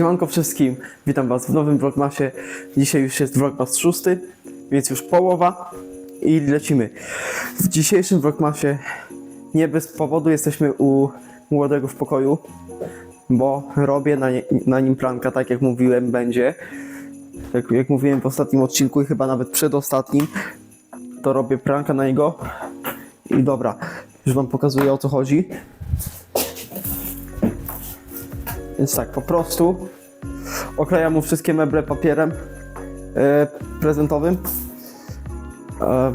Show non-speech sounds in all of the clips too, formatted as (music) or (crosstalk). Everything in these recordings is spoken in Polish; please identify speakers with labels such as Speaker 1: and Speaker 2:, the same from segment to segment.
Speaker 1: Siemanko wszystkim, witam was w nowym vlogmasie. Dzisiaj już jest vlogmas szósty, więc już połowa i lecimy. W dzisiejszym vlogmasie nie bez powodu jesteśmy u młodego w pokoju, bo robię na, nie, na nim planka, tak jak mówiłem, będzie. Jak, jak mówiłem w ostatnim odcinku i chyba nawet przedostatnim, to robię pranka na niego. I dobra, już wam pokazuję o co chodzi. Więc tak, po prostu oklejam mu wszystkie meble papierem e, prezentowym. E,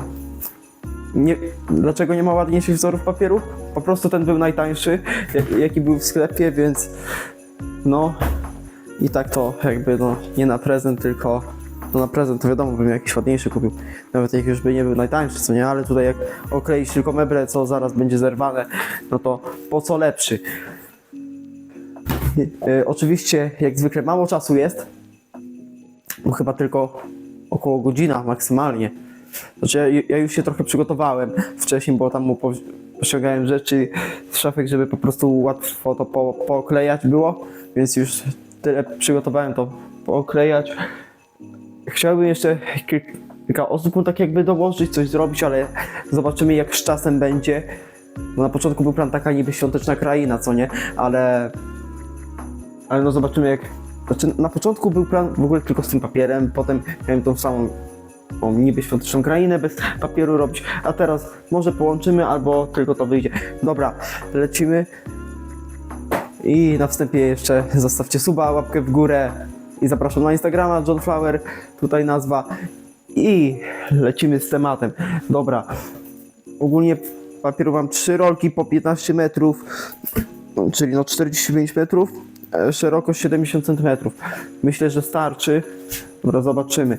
Speaker 1: nie, dlaczego nie ma ładniejszych wzorów papieru? Po prostu ten był najtańszy, ja- jaki był w sklepie, więc no i tak to jakby no nie na prezent, tylko no na prezent to wiadomo bym jakiś ładniejszy kupił. Nawet jak już by nie był najtańszy, co nie? Ale tutaj jak okleisz tylko meble, co zaraz będzie zerwane, no to po co lepszy? E, oczywiście, jak zwykle, mało czasu jest, bo chyba tylko około godzina maksymalnie. Znaczy, ja, ja już się trochę przygotowałem wcześniej, bo tam pościągałem rzeczy z szafek, żeby po prostu łatwo to po, pooklejać było, więc już tyle przygotowałem to pooklejać. Chciałbym jeszcze kil- kilka osób tak jakby dołożyć, coś zrobić, ale zobaczymy jak z czasem będzie. No na początku był plan taka niby świąteczna kraina, co nie? Ale ale no zobaczymy jak. Znaczy na początku był plan w ogóle tylko z tym papierem, potem miałem tą samą o, niby świąteczną krainę bez papieru robić, a teraz może połączymy albo tylko to wyjdzie. Dobra, lecimy. I na wstępie jeszcze zostawcie suba, łapkę w górę i zapraszam na Instagrama John Flower, tutaj nazwa. I lecimy z tematem. Dobra, ogólnie papieru mam trzy rolki po 15 metrów, czyli no 45 metrów, szerokość 70 cm. Myślę, że starczy. Dobra, zobaczymy.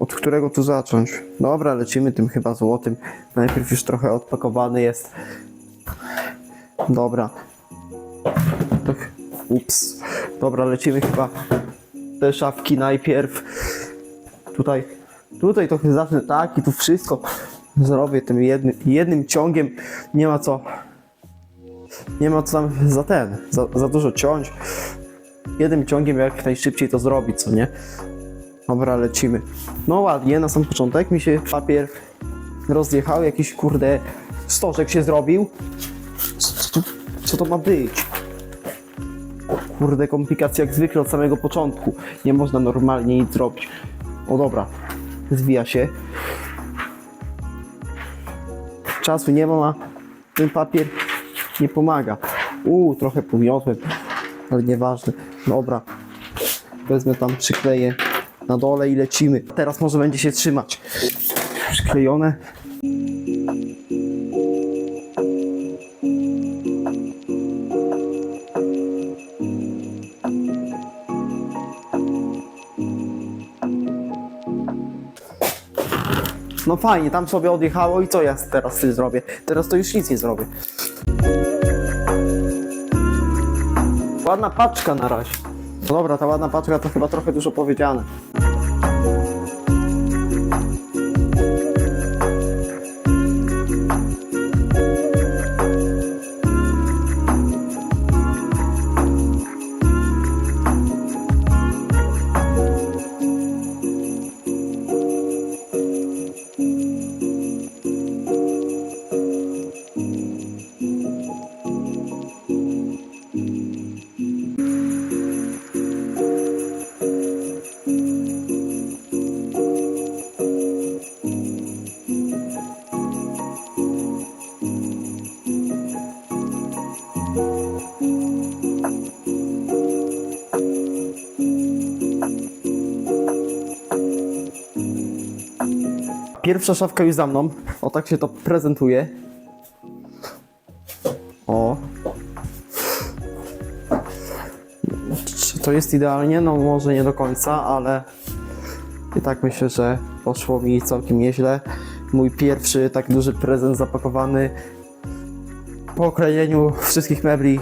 Speaker 1: Od którego tu zacząć? Dobra, lecimy tym chyba złotym. Najpierw już trochę odpakowany jest. Dobra. Ch- Ups. Dobra, lecimy chyba te szafki najpierw. Tutaj, tutaj to zacznę tak i tu wszystko zrobię tym jednym, jednym ciągiem. Nie ma co nie ma co tam za ten, za, za dużo ciąć. Jednym ciągiem jak najszybciej to zrobić, co nie? Dobra, lecimy. No ładnie, na sam początek mi się papier rozjechał, jakiś kurde stożek się zrobił. Co, to, co to ma być? Kurde, komplikacja jak zwykle od samego początku. Nie można normalnie nic zrobić. O dobra, zwija się. Czasu nie ma, ten papier nie pomaga. Uuu, trochę pomiotłem, ale nieważne. Dobra, wezmę tam, przykleję na dole i lecimy. Teraz może będzie się trzymać. Przyklejone. No fajnie, tam sobie odjechało i co ja teraz zrobię? Teraz to już nic nie zrobię. Ładna paczka na razie. No dobra, ta ładna paczka to chyba trochę dużo powiedziane. Pierwsza szafka już za mną. O tak się to prezentuje. O. Czy to jest idealnie? No może nie do końca, ale i tak myślę, że poszło mi całkiem nieźle. Mój pierwszy tak duży prezent zapakowany po oklejeniu wszystkich mebli.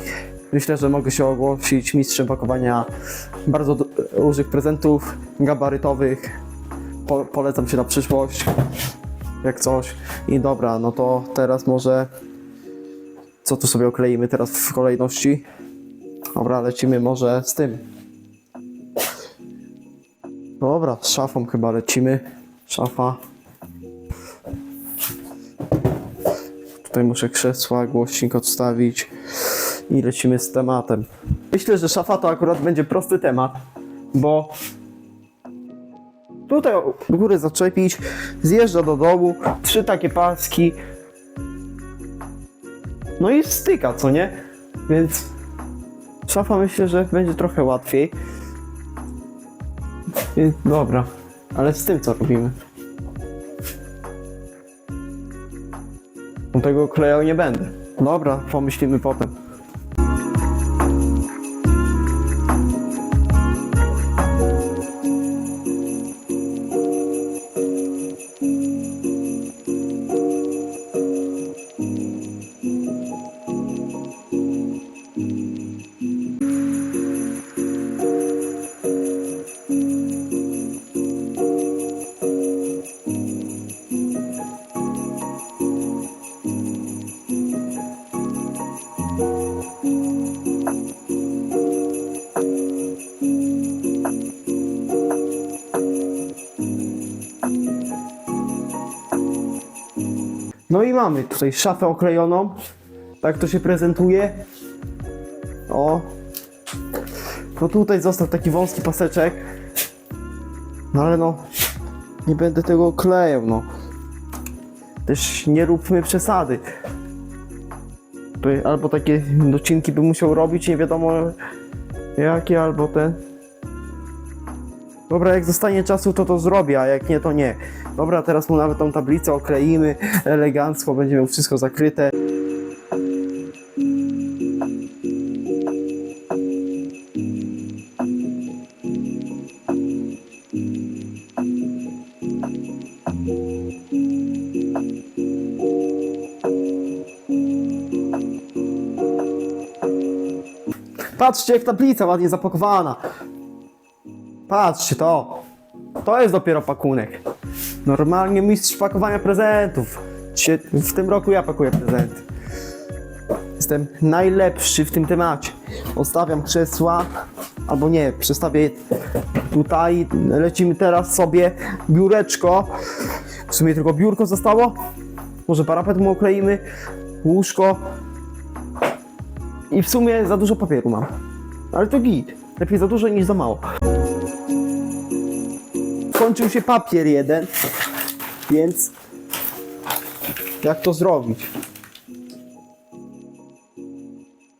Speaker 1: Myślę, że mogę się ogłosić mistrzem pakowania bardzo du- dużych prezentów gabarytowych. Po, polecam się na przyszłość, jak coś. I dobra, no to teraz może co tu sobie okleimy teraz w kolejności? Dobra, lecimy może z tym. Dobra, z szafą chyba lecimy. Szafa. Tutaj muszę krzesła, głośnik odstawić i lecimy z tematem. Myślę, że szafa to akurat będzie prosty temat, bo tutaj do góry zaczepić, zjeżdża do dołu, trzy takie paski, no i styka, co nie? Więc szafa myślę, że będzie trochę łatwiej. Dobra, ale z tym co robimy? No Tego klejał nie będę. Dobra, pomyślimy potem. No i mamy tutaj szafę oklejoną. Tak to się prezentuje. O. No tutaj został taki wąski paseczek. No ale no, nie będę tego klejał, no. Też nie róbmy przesady. Albo takie docinki by musiał robić, nie wiadomo jakie, albo ten. Dobra, jak zostanie czasu, to to zrobię, a jak nie, to nie. Dobra, teraz mu nawet tą tablicę okleimy elegancko, będzie miał wszystko zakryte. Patrzcie, jak tablica ładnie zapakowana. Patrzcie to. To jest dopiero pakunek. Normalnie mistrz pakowania prezentów. W tym roku ja pakuję prezenty. Jestem najlepszy w tym temacie. Ostawiam krzesła, albo nie, przestawię tutaj. Lecimy teraz sobie biureczko. W sumie tylko biurko zostało. Może parapet mu okleimy. Łóżko. I w sumie za dużo papieru mam. Ale to git. Lepiej za dużo niż za mało. Kończył się papier jeden, więc jak to zrobić?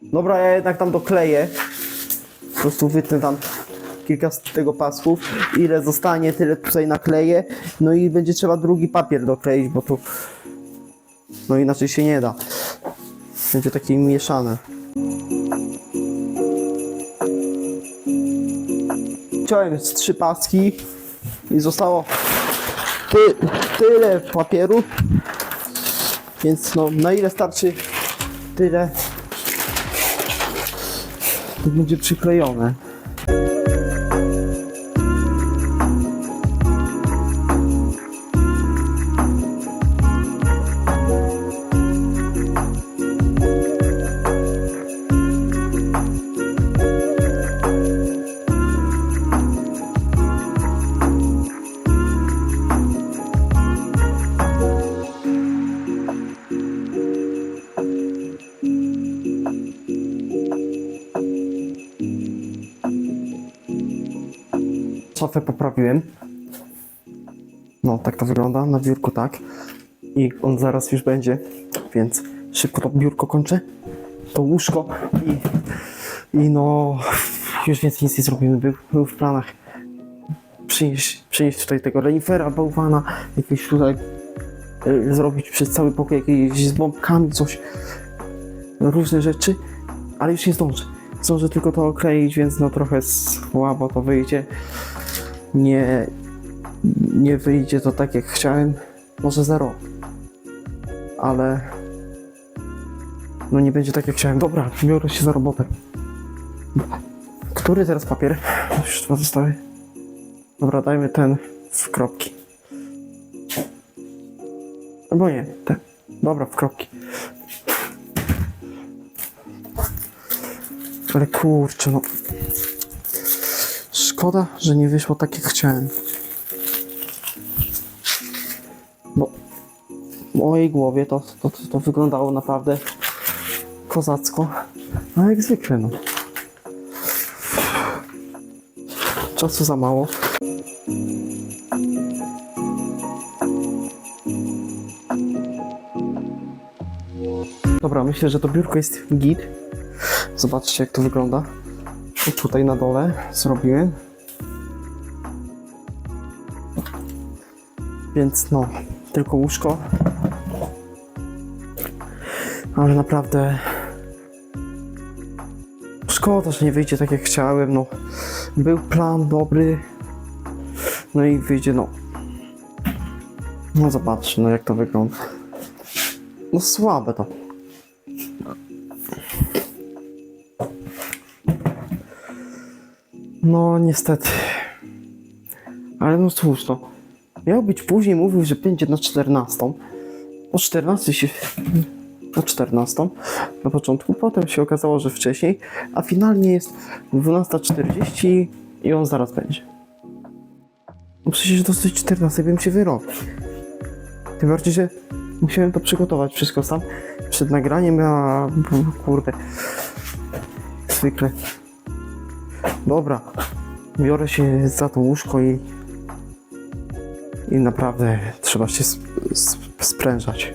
Speaker 1: Dobra, ja jednak tam dokleję. Po prostu wytnę tam kilka z tego pasków. Ile zostanie, tyle tutaj nakleję. No i będzie trzeba drugi papier dokleić, bo tu no inaczej się nie da. Będzie takie mieszane. Wciąłem z trzy paski i zostało ty, tyle papieru. Więc no, na ile starczy, tyle to będzie przyklejone. Szafę poprawiłem. No, tak to wygląda na biurku, tak. I on zaraz już będzie, więc szybko to biurko kończę. To łóżko i, i no, już więcej nic nie zrobimy. Był, był w planach przynieść, przynieść tutaj tego renifera, bałwana, jakieś tutaj e, zrobić przez cały pokój jakieś z bombkami, coś, różne rzeczy, ale już nie zdążę. Zdążę tylko to okleić, więc no trochę słabo to wyjdzie nie, nie wyjdzie to tak jak chciałem, może za rok. Ale no nie będzie tak jak chciałem. Dobra, biorę się za robotę. Który teraz papier? Już dwa zostały. Dobra, dajmy ten w kropki. Albo nie, ten. Dobra, w kropki. Ale kurczę, no. Szkoda, że nie wyszło tak jak chciałem. Bo w mojej głowie to, to, to, wyglądało naprawdę kozacko. No jak zwykle no. Czasu za mało. Dobra, myślę, że to biurko jest git. Zobaczcie jak to wygląda. Tutaj na dole zrobiłem. Więc no, tylko łóżko. Ale naprawdę szkoda, że nie wyjdzie tak jak chciałem. No, był plan dobry. No i wyjdzie no. No zobaczcie, no jak to wygląda. No słabe to. No niestety. Ale no cóż to. Miał być później, mówił, że będzie na 14. O 14 się... Na 14 na początku, potem się okazało, że wcześniej, a finalnie jest 12.40 i on zaraz będzie. No przecież dosyć 14 bym się wyrobił. Tym bardziej, że musiałem to przygotować wszystko sam przed nagraniem, a kurde, zwykle. Dobra, biorę się za to łóżko i i naprawdę trzeba się sp- sp- sprężać.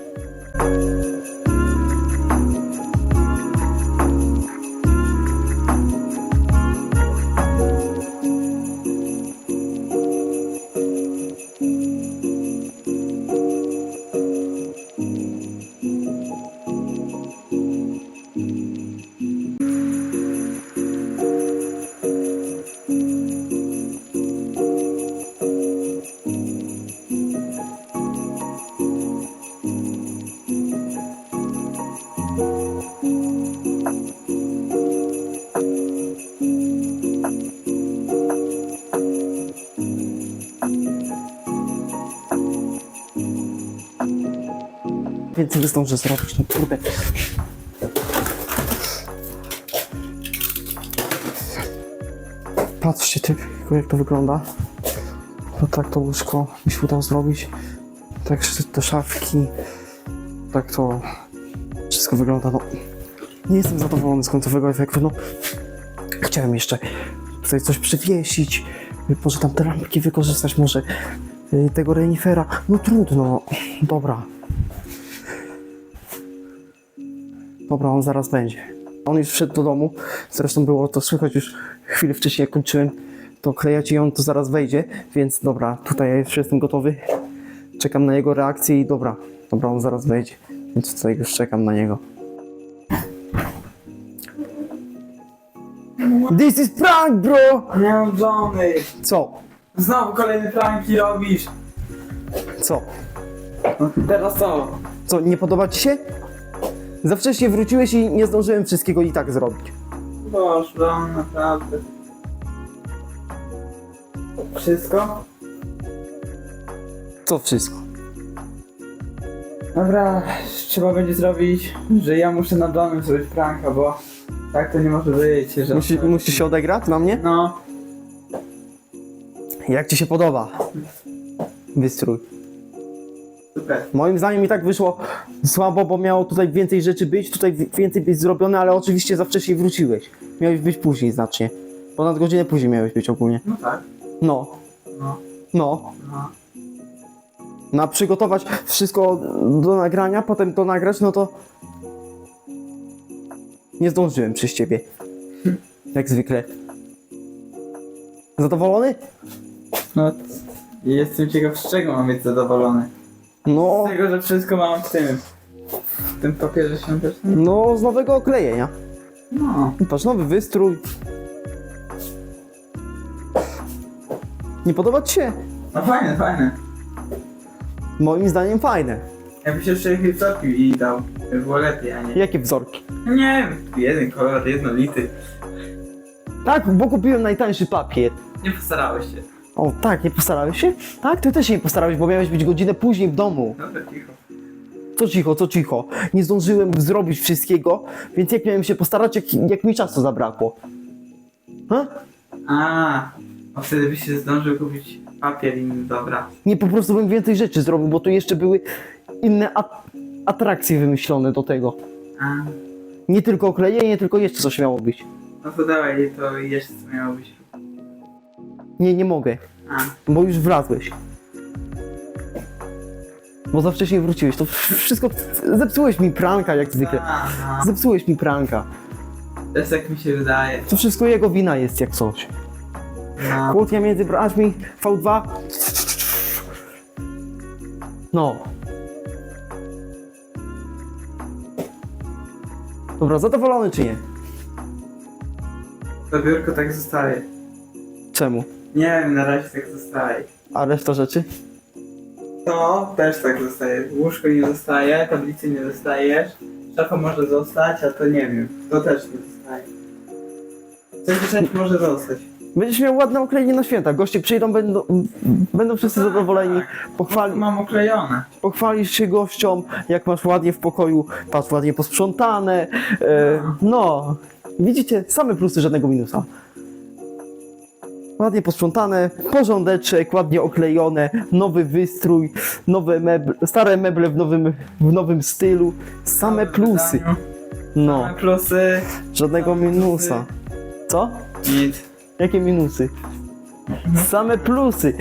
Speaker 1: Więcej zdążę zrobić, no kurde. Patrzcie tylko jak to wygląda. No tak to łóżko mi się udało zrobić. Tak te szafki. Tak to wszystko wygląda. No, nie jestem zadowolony z końcowego efektu. No, chciałem jeszcze tutaj coś przywiesić. Może tam te lampki wykorzystać, może y, tego renifera. No trudno. Dobra. Dobra, on zaraz będzie. On już wszedł do domu. Zresztą było to słychać już chwilę wcześniej, jak kończyłem to klejać i on tu zaraz wejdzie. Więc dobra, tutaj ja już jestem gotowy. Czekam na jego reakcję i dobra, dobra, on zaraz wejdzie. Więc tutaj już czekam na niego. This is prank, bro!
Speaker 2: Nie mam żony.
Speaker 1: Co?
Speaker 2: Znowu kolejne pranki robisz.
Speaker 1: Co?
Speaker 2: No, teraz co?
Speaker 1: Co, nie podoba ci się? Za wcześnie wróciłeś i nie zdążyłem wszystkiego i tak zrobić.
Speaker 2: Boż, żon, naprawdę. Wszystko?
Speaker 1: Co wszystko?
Speaker 2: Dobra, trzeba będzie zrobić, że ja muszę na domu zrobić pranka, bo tak to nie może być, że...
Speaker 1: Musi, musisz się odegrać na mnie?
Speaker 2: No,
Speaker 1: Jak ci się podoba? Wystrój.
Speaker 2: super.
Speaker 1: Moim zdaniem i tak wyszło słabo, bo miało tutaj więcej rzeczy być, tutaj wi- więcej być zrobione, ale oczywiście za wcześnie wróciłeś. Miałeś być później znacznie. Ponad godzinę później miałeś być ogólnie.
Speaker 2: No tak,
Speaker 1: No,
Speaker 2: no,
Speaker 1: no.
Speaker 2: no.
Speaker 1: Na przygotować wszystko do nagrania, potem to nagrać, no to... Nie zdążyłem przez ciebie. (laughs) Jak zwykle. Zadowolony?
Speaker 2: No, jestem ciekaw, z czego mam być zadowolony.
Speaker 1: No,
Speaker 2: Z tego, że wszystko mam w tym... W tym papierze świątecznym?
Speaker 1: no z nowego oklejenia.
Speaker 2: No.
Speaker 1: Patrz, nowy wystrój. Nie podoba ci się?
Speaker 2: No fajne, fajne.
Speaker 1: Moim zdaniem fajne.
Speaker 2: Jakbyś jeszcze ich topił i dał, by było lepiej, a nie...
Speaker 1: Jakie wzorki?
Speaker 2: Nie wiem, jeden kolor, jednolity.
Speaker 1: Tak, bo kupiłem najtańszy papier.
Speaker 2: Nie postarałeś się.
Speaker 1: O, tak, nie postarałeś się? Tak, ty też się nie postarałeś, bo miałeś być godzinę później w domu.
Speaker 2: Dobra, cicho.
Speaker 1: Co cicho, co cicho. Nie zdążyłem zrobić wszystkiego, więc jak miałem się postarać, jak, jak mi czasu zabrakło? Ha?
Speaker 2: A, A wtedy byś się zdążył kupić papier i dobra.
Speaker 1: Nie, po prostu bym więcej rzeczy zrobił, bo tu jeszcze były inne at- atrakcje wymyślone do tego.
Speaker 2: A,
Speaker 1: Nie tylko oklejenie, nie tylko jeszcze coś miało być.
Speaker 2: no to dawaj, to jeszcze co miało być.
Speaker 1: Nie, nie mogę, bo już wlazłeś. Bo za wcześnie wróciłeś, to wszystko... Zepsułeś mi pranka jak zwykle.
Speaker 2: a, no.
Speaker 1: Zepsułeś mi pranka.
Speaker 2: To jest jak mi się wydaje.
Speaker 1: To wszystko jego wina jest jak coś.
Speaker 2: No.
Speaker 1: Kłótnia między braćmi V2. No. Dobra, zadowolony czy nie?
Speaker 2: To biurko tak zostaje.
Speaker 1: Czemu?
Speaker 2: Nie wiem, na razie tak zostaje.
Speaker 1: A reszta rzeczy?
Speaker 2: To też tak zostaje. Łóżko nie zostaje, tablicy nie dostajesz. Szafa może zostać, a to nie wiem. To też nie zostaje. Coś jeszcze może zostać.
Speaker 1: Będziesz miał ładne oklejenie na święta. Goście przyjdą, będą, będą wszyscy zadowoleni. Pochwali,
Speaker 2: Mam oklejone.
Speaker 1: pochwalisz się gościom, jak masz ładnie w pokoju, patrz ładnie posprzątane. E, no, widzicie, same plusy, żadnego minusa. Ładnie posprzątane, porządeczek, ładnie oklejone, nowy wystrój, nowe meble, stare meble w nowym, w nowym stylu. Same plusy. No,
Speaker 2: Same plusy.
Speaker 1: żadnego
Speaker 2: same
Speaker 1: minusa. Co?
Speaker 2: Nic.
Speaker 1: Jakie minusy? Same plusy.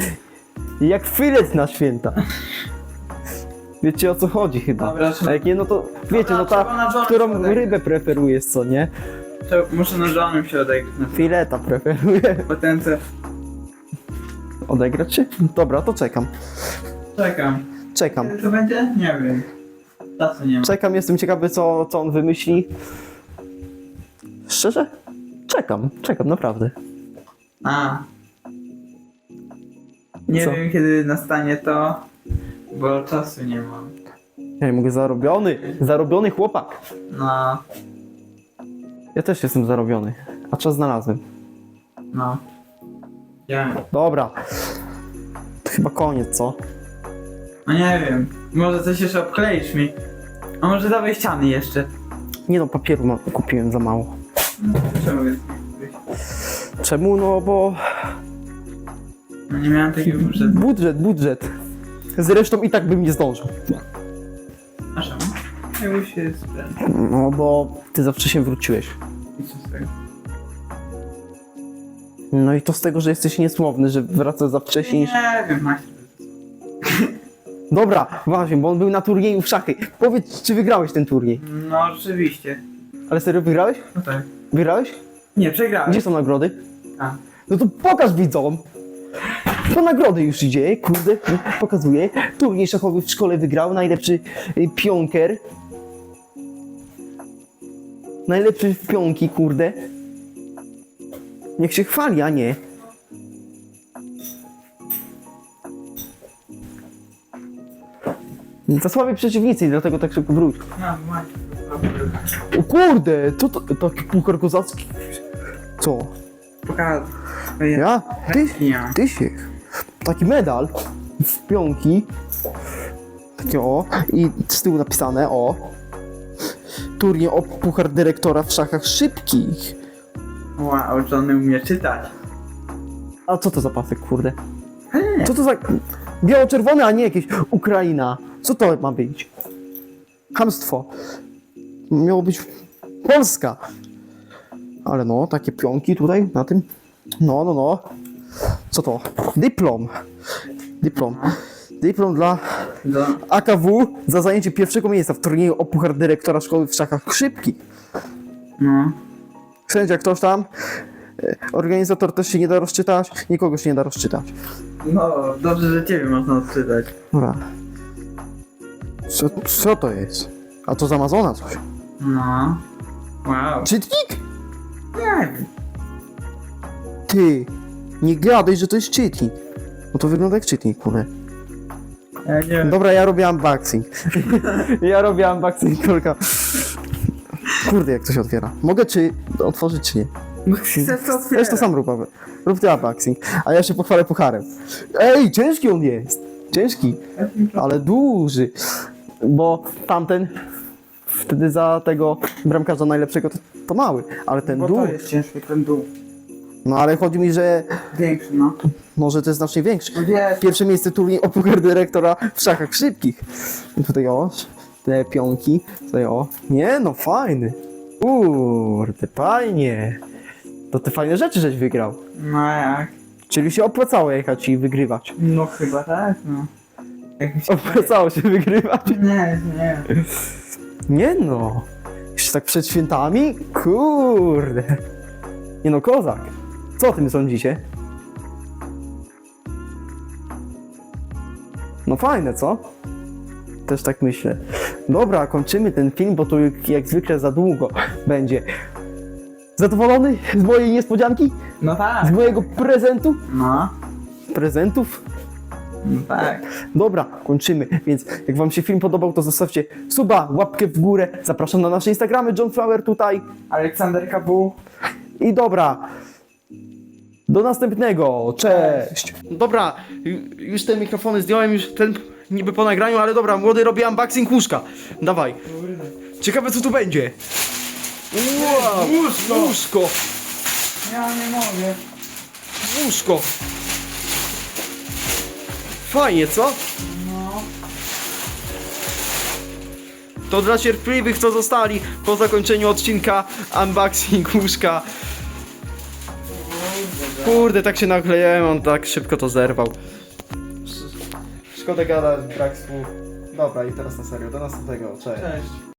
Speaker 1: Jak filet na święta. Wiecie o co chodzi chyba.
Speaker 2: Dobra,
Speaker 1: A jakie no to wiecie, no
Speaker 2: trzeba
Speaker 1: ta,
Speaker 2: na żonę
Speaker 1: którą rybę preferujesz, co nie?
Speaker 2: To muszę nożonym się odegrać. na
Speaker 1: Fileta preferuję.
Speaker 2: Potem co?
Speaker 1: Odegrać się? Dobra, to czekam.
Speaker 2: Czekam.
Speaker 1: Czekam.
Speaker 2: Kiedy to będzie? Nie wiem. Czasu nie ma.
Speaker 1: Czekam, jestem ciekawy co, co on wymyśli. Szczerze? Czekam, czekam, naprawdę.
Speaker 2: A. Nie
Speaker 1: Co?
Speaker 2: wiem kiedy nastanie to, bo czasu nie mam.
Speaker 1: Ja mogę zarobiony, zarobiony chłopak.
Speaker 2: No,
Speaker 1: Ja też jestem zarobiony, a czas znalazłem.
Speaker 2: no. Ja.
Speaker 1: Dobra. To chyba koniec, co?
Speaker 2: No nie wiem. Może coś jeszcze obkleisz mi. A może dawaj ściany jeszcze.
Speaker 1: Nie no, papieru ma, kupiłem za mało.
Speaker 2: Czemu jest?
Speaker 1: Czemu? No bo
Speaker 2: No nie miałem takiego budżetu.
Speaker 1: budżet, budżet. Zresztą i tak bym nie zdążył.
Speaker 2: Ja się sprawdzić.
Speaker 1: No bo ty za wcześnie wróciłeś.
Speaker 2: I co z tego?
Speaker 1: No i to z tego, że jesteś niesłowny, że wracasz za wcześnie niż...
Speaker 2: Nie wiem, Max.
Speaker 1: Dobra, właśnie, bo on był na turnieju w szachy. Powiedz, czy wygrałeś ten turniej?
Speaker 2: No oczywiście.
Speaker 1: Ale serio wygrałeś?
Speaker 2: No tak.
Speaker 1: Wygrałeś?
Speaker 2: Nie, przegrałem.
Speaker 1: Gdzie są nagrody?
Speaker 2: A.
Speaker 1: No to pokaż widzom! Po nagrody już idzie, kurde, pokazuję. Turniej szachowy w szkole wygrał, najlepszy y, pionker. Najlepszy w pionki, kurde. Niech się chwali, a nie. Za słabi przeciwnicy i dlatego tak szybko wróć. O kurde, co to, taki puchar kozacki? Co?
Speaker 2: Pokaż.
Speaker 1: Ja? Ty? Ty się. Taki medal w pionki. Takie o. I z tyłu napisane o. Turniej o puchar dyrektora w szachach szybkich.
Speaker 2: Wow, Johnny umie czytać.
Speaker 1: A co to za pasek, kurde? Co to za... Biało-czerwone, a nie jakieś Ukraina. Co to ma być? Hamstwo. Miało być Polska. Ale no, takie pionki tutaj na tym. No, no, no. Co to? Dyplom. Dyplom. Dyplom dla. AKW za zajęcie pierwszego miejsca w turnieju o puchar dyrektora szkoły w szachach szybkich.
Speaker 2: No.
Speaker 1: Sędzia ktoś tam. e, Organizator też się nie da rozczytać. Nikogo się nie da rozczytać.
Speaker 2: No, dobrze, że ciebie można odczytać.
Speaker 1: Dobra. Co, co to jest? A to z Amazona coś.
Speaker 2: No. Wow.
Speaker 1: Czytnik?
Speaker 2: Nie wiem.
Speaker 1: Ty. Nie gadaj, że to jest czytnik. No to wygląda jak czytnik, kurde.
Speaker 2: Ja nie wiem.
Speaker 1: Dobra, ja robię unboxing. (laughs) ja robię unboxing, kolka. Kurde, jak to się otwiera. Mogę czy otworzyć, czy nie?
Speaker 2: Chcę to
Speaker 1: Weź to
Speaker 2: otwierać.
Speaker 1: sam rób, Paweł. Rób ty unboxing. A ja się pochwalę pucharem. Ej, ciężki on jest. Ciężki, ale duży. Bo tamten wtedy za tego bramkarza najlepszego to, to mały, ale ten
Speaker 2: Bo
Speaker 1: dół.
Speaker 2: to jest ciężki, ten dół.
Speaker 1: No ale chodzi mi, że
Speaker 2: Większy, no.
Speaker 1: Może to jest znacznie większy.
Speaker 2: No
Speaker 1: Pierwsze miejsce turniej o puchar dyrektora w szachach szybkich. I tutaj o, te pionki. Tutaj o. Nie no, fajny. Kurde, fajnie. To te fajne rzeczy żeś wygrał.
Speaker 2: no jak?
Speaker 1: Czyli się opłacało jechać i wygrywać.
Speaker 2: No chyba tak, no. Jak mi się
Speaker 1: Opłacało się wygrywać.
Speaker 2: Nie, nie.
Speaker 1: Nie no. Jeszcze tak przed świętami? Kurde. Nie no, kozak. Co o tym sądzicie? No fajne, co? Też tak myślę. Dobra, kończymy ten film, bo to jak, zwykle za długo będzie. Zadowolony z mojej niespodzianki?
Speaker 2: No
Speaker 1: Z
Speaker 2: tak.
Speaker 1: mojego prezentu?
Speaker 2: No.
Speaker 1: Prezentów?
Speaker 2: No tak.
Speaker 1: Dobra, kończymy. Więc jak Wam się film podobał, to zostawcie suba, łapkę w górę. Zapraszam na nasze Instagramy, John Flower tutaj.
Speaker 2: Aleksander Kabu.
Speaker 1: I dobra. Do następnego. Cześć. Dobra, ju- już te mikrofony zdjąłem, już ten niby po nagraniu, ale dobra, młody robi unboxing łóżka. Dawaj. Ciekawe co tu będzie. Wow,
Speaker 2: Łóżko.
Speaker 1: łóżko,
Speaker 2: Ja nie mogę.
Speaker 1: łóżko. Fajnie, co?
Speaker 2: No.
Speaker 1: To dla cierpliwych, co zostali po zakończeniu odcinka unboxing łóżka. Kurde, tak się naklejałem, on tak szybko to zerwał. Szkoda gadać, brak słów. Dobra, i teraz na serio, do następnego, cześć.
Speaker 2: Cześć.